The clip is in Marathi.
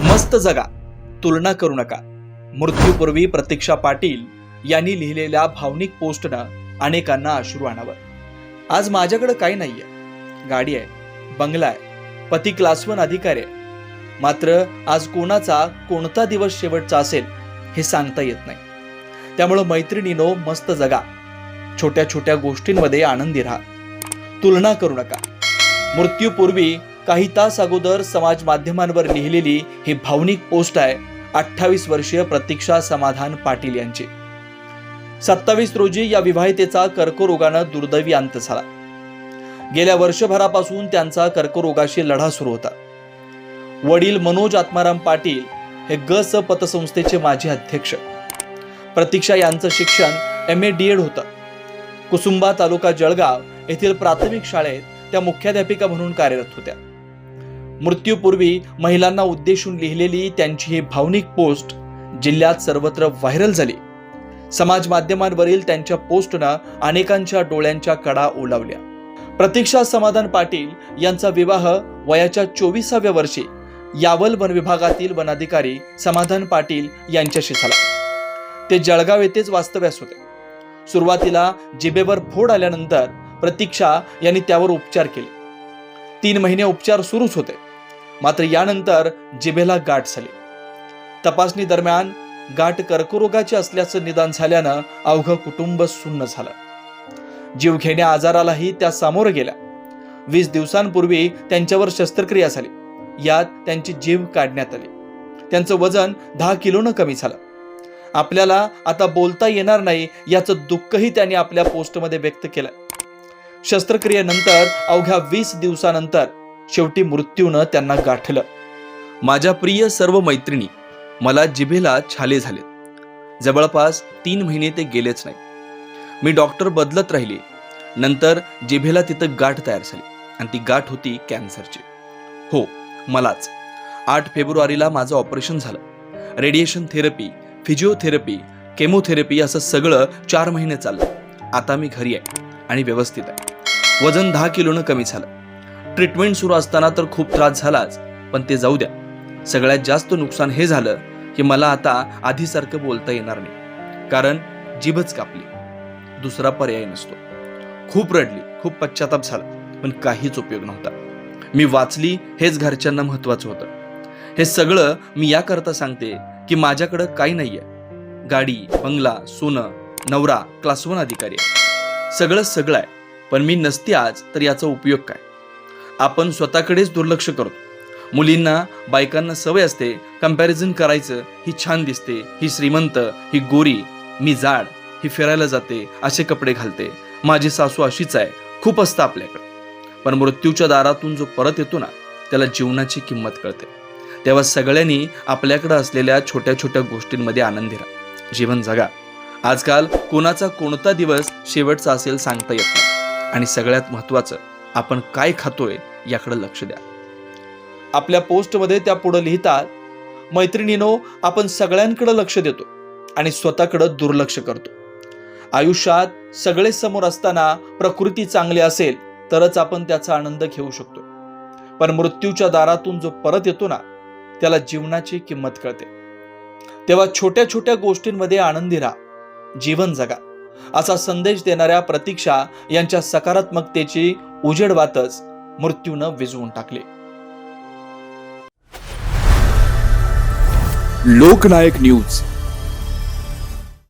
मस्त जगा तुलना करू नका. मृत्यूपूर्वी प्रतीक्षा पाटील यांनी लिहिलेल्या भावनिक पोस्टनं अनेकांना अश्रू आणावं. आज माझ्याकडं काही नाहीये. गाडी आहे बंगला आहे पती क्लासवन अधिकारी आहे. मात्र आज कोणाचा कोणता दिवस शेवटचा असेल हे सांगता येत नाही. त्यामुळं मैत्रिणीनो मस्त जगा. छोट्या छोट्या गोष्टींमध्ये आनंदी राहा. तुलना करू नका. मृत्यूपूर्वी काही तास अगोदर समाज माध्यमांवर लिहिलेली ही भावनिक पोस्ट आहे अठ्ठावीस वर्षीय प्रतीक्षा समाधान पाटील यांची. सत्तावीस रोजी या विवाहितेचा कर्करोगानं दुर्दैवी अंत झाला. गेल्या वर्षभरापासून त्यांचा कर्करोगाशी लढा सुरू होता. वडील मनोज आत्माराम पाटील हे ग स पतसंस्थेचे माजी अध्यक्ष. प्रतीक्षा यांचं शिक्षण एम ए डी एड होतं. कुसुंबा तालुका जळगाव येथील प्राथमिक शाळेत त्या मुख्याध्यापिका म्हणून कार्यरत होत्या. मृत्यूपूर्वी महिलांना उद्देशून लिहिलेली त्यांची ही भावनिक पोस्ट जिल्ह्यात सर्वत्र व्हायरल झाली. समाज माध्यमांवरील त्यांच्या पोस्टनं अनेकांच्या डोळ्यांच्या कडा ओलावल्या. प्रतीक्षा समाधान पाटील यांचा विवाह वयाच्या चोवीसाव्या वर्षी यावल वन विभागातील वनाधिकारी समाधान पाटील यांच्याशी झाला. ते जळगाव येथेच वास्तव्यास होते. सुरुवातीला जिभेवर फोड आल्यानंतर प्रतीक्षा यांनी त्यावर उपचार केले. तीन महिने उपचार सुरूच होते. मात्र यानंतर जिभेला गाठ झाली. तपासणी दरम्यान गाठ कर्करोगाची असल्याचं निदान झाल्यानं अवघं कुटुंब सुन्न झालं. जीवघेण्या आजारालाही त्या सामोरं गेल्या. वीस दिवसांपूर्वी त्यांच्यावर शस्त्रक्रिया झाली. यात त्यांची जीव काढण्यात आली. त्यांचं वजन दहा किलोनं कमी झालं. आपल्याला आता बोलता येणार नाही याचं दुःखही त्यांनी आपल्या पोस्टमध्ये व्यक्त केलं. शस्त्रक्रियेनंतर अवघ्या वीस दिवसानंतर शेवटी मृत्यूनं त्यांना गाठलं. माझ्या प्रिय सर्व मैत्रिणी मला जिभेला छाले झाले जवळपास तीन महिने ते गेलेच नाही मी डॉक्टर बदलत राहिले. नंतर जिभेला तिथं गाठ तयार झाली आणि ती गाठ होती कॅन्सरची. हो मलाच. आठ फेब्रुवारीला माझं ऑपरेशन झालं. रेडिएशन थेरपी फिजिओथेरपी केमोथेरपी असं सगळं चार महिने चाललं. आता मी घरी आहे आणि व्यवस्थित आहे. वजन दहा किलोनं कमी झालं. ट्रीटमेंट सुरू असताना तर खूप त्रास झालाच पण ते जाऊ द्या. सगळ्यात जास्त नुकसान हे झालं की मला आता आधीसारखं बोलता येणार नाही. कारण जीभच कापली. दुसरा पर्याय नसतो. खूप रडली खूप पश्चाताप झाला पण काहीच उपयोग नव्हता. मी वाचली हेच घरच्यांना महत्वाचं होतं. हे सगळं मी याकरता सांगते की माझ्याकडं काही नाहीये. गाडी बंगला सोनं नवरा क्लास वन अधिकारी सगळं सगळं आहे पण मी नसते आज तर याचा उपयोग काय? आपण स्वतःकडेच दुर्लक्ष करतो. मुलींना बायकांना सवय असते कंपॅरिझन करायचं ही छान दिसते ही श्रीमंत ही गोरी मी जाड ही फिरायला जाते असे कपडे घालते. माझी सासू अशीच आहे खूप असतं आपल्याकडे. पण मृत्यूच्या दारातून जो परत येतो ना त्याला जीवनाची किंमत कळते. तेव्हा सगळ्यांनी आपल्याकडे असलेल्या छोट्या छोट्या गोष्टींमध्ये आनंदी राहा. जीवन जगा. आजकाल कोणाचा कोणता दिवस शेवटचा असेल सांगता येत नाही. आणि सगळ्यात महत्त्वाचं आपण काय खातोय याकडे लक्ष द्या. आपल्या पोस्टमध्ये त्या पुढे लिहितात मैत्रिणीनो आपण सगळ्यांकडे लक्ष देतो आणि स्वतःकडे दुर्लक्ष करतो. आयुष्यात सगळे समोर असताना प्रकृती चांगली असेल तरच आपण त्याचा आनंद घेऊ शकतो. पण मृत्यूच्या दारातून जो परत येतो ना त्याला जीवनाची किंमत कळते. तेव्हा छोट्या छोट्या गोष्टींमध्ये आनंदी राहा. जीवन जगा. असा संदेश देणाऱ्या प्रतीक्षा यांच्या सकारात्मकतेची उजेडवातच मृत्यूनं विझवून टाकले. लोकनायक न्यूज.